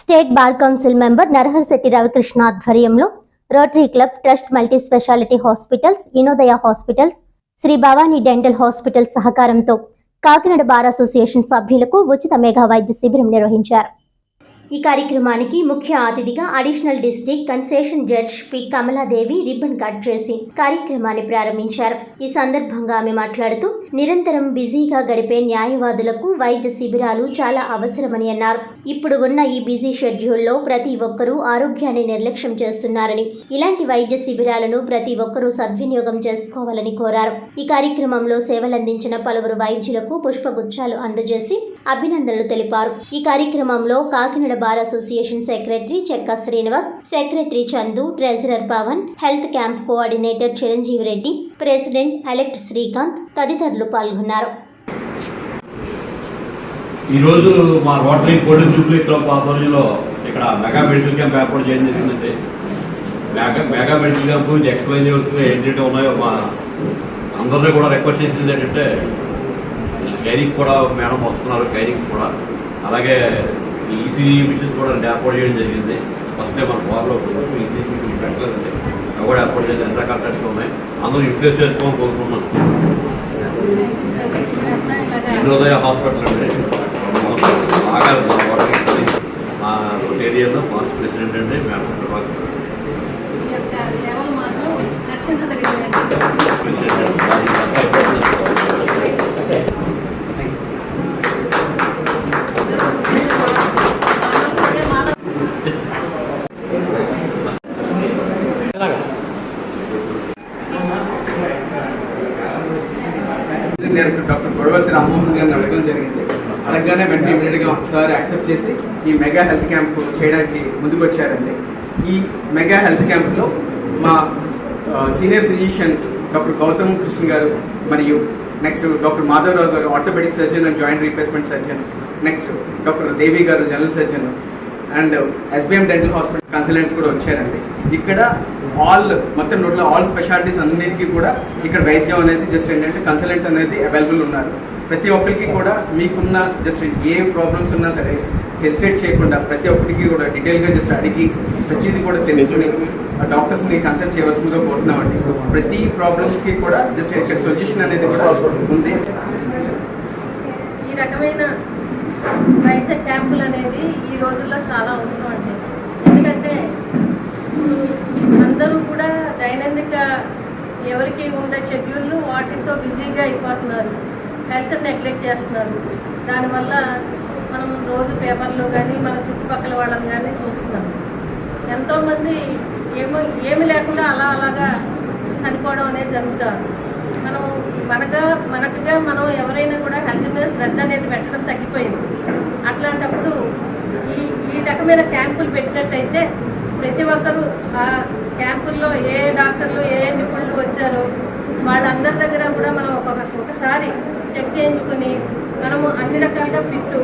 State bar council member Naraharisetti Ravikrishna ఆధ్వర్యంలో rotary club trust multi speciality hospitals Inodaya hospitals Shri Bhavani dental hospital సహకారంతో Kakinada bar association సభ్యులకు ఉచిత మేఘా వైద్య శిబిరం నిర్వహించారు. ఈ కార్యక్రమానికి ముఖ్య అతిథిగా additional district concession judge P. Kamaladevi ribbon cut చేసి కార్యక్రమాన్ని ప్రారంభించారు. ఈ సందర్భంగా ఆమె మాట్లాడుతూ నిరంతరం బిజీగా గడిపే న్యాయవాదులకు వైద్య శిబిరాలు చాలా అవసరమని అన్నారు. ఇప్పుడు ఉన్న ఈ బిజీ షెడ్యూల్లో ప్రతి ఒక్కరూ ఆరోగ్యాన్ని నిర్లక్ష్యం చేస్తున్నారని ఇలాంటి వైద్య శిబిరాలను ప్రతి ఒక్కరూ సద్వినియోగం చేసుకోవాలని కోరారు. ఈ కార్యక్రమంలో సేవలందించిన పలువురు వైద్యులకు పుష్పగుచ్చాలు అందజేసి అభినందనలు తెలిపారు. ఈ కార్యక్రమంలో Kakinada bar association secretary Chekka Srinivas secretary Chandu treasurer Pavan health camp coordinator Chiranjeevi Reddy president elect Srikanth తదితరులు పాల్గొన్నారు. ఈరోజు మా రోటరీ గోల్డెన్ జూబ్లీ క్లబ్ ఆధ్వర్యంలో ఇక్కడ మెగా మెడికల్ క్యాంప్ ఏర్పాటు చేయడం జరిగిందండి. మెగా మెగా మెడికల్ క్యాంప్ గురించి ఎక్స్ప్లెయిన్ చేయవలసింది ఏంటంటే ఉన్నాయో మా అందరినీ కూడా రిక్వెస్ట్ చేసింది ఏంటంటే గైనిక్ కూడా మేడం వస్తున్నారు గైనిక్ కూడా. అలాగే ఈసీఈ మిషన్స్ కూడా ఏర్పాటు చేయడం జరిగింది. ఫస్ట్ టైం మన ఫార్లో ఈసీఈ మిషన్ పెట్టలేదండి. అవి కూడా చేసి ఎంత కంటెంట్స్ ఉన్నాయి. అందరూ ఇంట్లో చేసుకోమని కోరుకున్నాను ఇంద్రోదయ హాస్పిటల్ అండి బాగా మా ఏరియాలో మాస్ ప్రెసిడెంట్ అండి madam. Prabhakar director doctor Godavarthi Rammohan గారిని అడగడం జరిగింది. అడగగానే వెంటనే ఇమీడియట్గా సార్ యాక్సెప్ట్ చేసి ఈ మెగా హెల్త్ క్యాంప్ చేయడానికి ముందుకు వచ్చారండి. ఈ మెగా హెల్త్ క్యాంప్లో మా senior physician doctor Gautam Krishna గారు మరియు నెక్స్ట్ డాక్టర్ మాధవరావు గారు orthopaedic surgeon and joint replacement surgeon. Next doctor Devi గారు general surgeon. And SBM dental hospital consultants కూడా వచ్చారండి. ఇక్కడ ఆల్ మొత్తం టోటల్ ఆల్ స్పెషాలిటీస్ అన్నిటికీ కూడా ఇక్కడ వైద్యం అనేది జస్ట్ ఏంటంటే కన్సల్టెంట్స్ అనేది అవైలబుల్ ఉన్నారు. ప్రతి ఒక్కరికి కూడా మీకున్న జస్ట్ ఏ ప్రాబ్లమ్స్ ఉన్నా సరే హెసిటేట్ చేయకుండా ప్రతి ఒక్కరికి కూడా డీటెయిల్గా జస్ట్ అడిగి ప్రతిదీ కూడా తెలుసుకుని ఆ డాక్టర్స్ని కన్సల్ట్ చేయవలసిందిగా కోరుతున్నామండి. ప్రతి ప్రాబ్లమ్స్కి కూడా జస్ట్ ఇక్కడ సొల్యూషన్ అనేది కూడా ఉంది. ఈ రకమైన వైద్య క్యాంపులు అనేవి ఈ రోజుల్లో చాలా అవసరం అండి ఎందుకంటే అందరూ కూడా దైనందిక ఎవరికి ఉండే షెడ్యూల్ను వాటితో బిజీగా అయిపోతున్నారు. హెల్త్ నెగ్లెక్ట్ చేస్తున్నారు. దానివల్ల మనం రోజు పేపర్లో కానీ మన చుట్టుపక్కల వాళ్ళని కానీ చూస్తున్నాం. ఎంతోమంది ఏమో ఏమి లేకుండా అలా అలాగా చనిపోవడం అనేది జరుగుతారు. మనం మనగా మనకుగా మనం ఎవరైనా కూడా హెల్త్ మీద శ్రద్ధ అనేది పెట్టడం తగ్గిపోయింది. అట్లాంటప్పుడు ఈ ఈ రకమైన క్యాంపులు పెట్టినట్టయితే ప్రతి ఒక్కరూ ఆ క్యాంపుల్లో ఏ డాక్టర్లు ఏ నిపుణులు వచ్చారో వాళ్ళందరి దగ్గర కూడా మనం ఒక ఒకసారి చెక్ చేయించుకుని మనము అన్ని రకాలుగా ఫిట్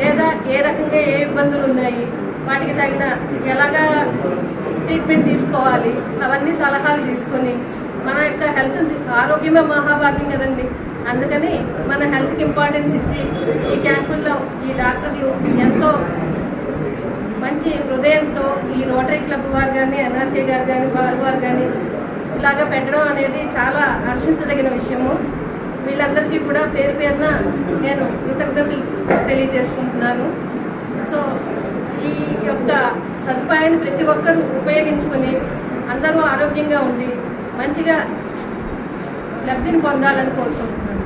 లేదా ఏ రకంగా ఏ ఇబ్బందులు ఉన్నాయి వాటికి తగిన ఎలాగా ట్రీట్మెంట్ తీసుకోవాలి అవన్నీ సలహాలు తీసుకొని మన యొక్క హెల్త్ ఆరోగ్యమే మహాభాగ్యం కదండి. అందుకని మన హెల్త్కి ఇంపార్టెన్స్ ఇచ్చి ఈ క్యాంపుల్లో ఈ డాక్టర్లు ఎంతో మంచి హృదయంతో ఈ రోటరీ క్లబ్ వారు కానీ ఎన్ఆర్కే గారు కానీ వారు వారు కానీ ఇలాగా పెట్టడం అనేది చాలా హర్షించదగిన విషయము. వీళ్ళందరికీ కూడా పేరు పేరున నేను కృతజ్ఞతలు తెలియజేసుకుంటున్నాను. సో ఈ యొక్క సదుపాయాన్ని ప్రతి ఒక్కరూ ఉపయోగించుకొని అందరూ ఆరోగ్యంగా ఉండి మంచిగా లబ్ధిని పొందాలని కోరుకుంటున్నాను.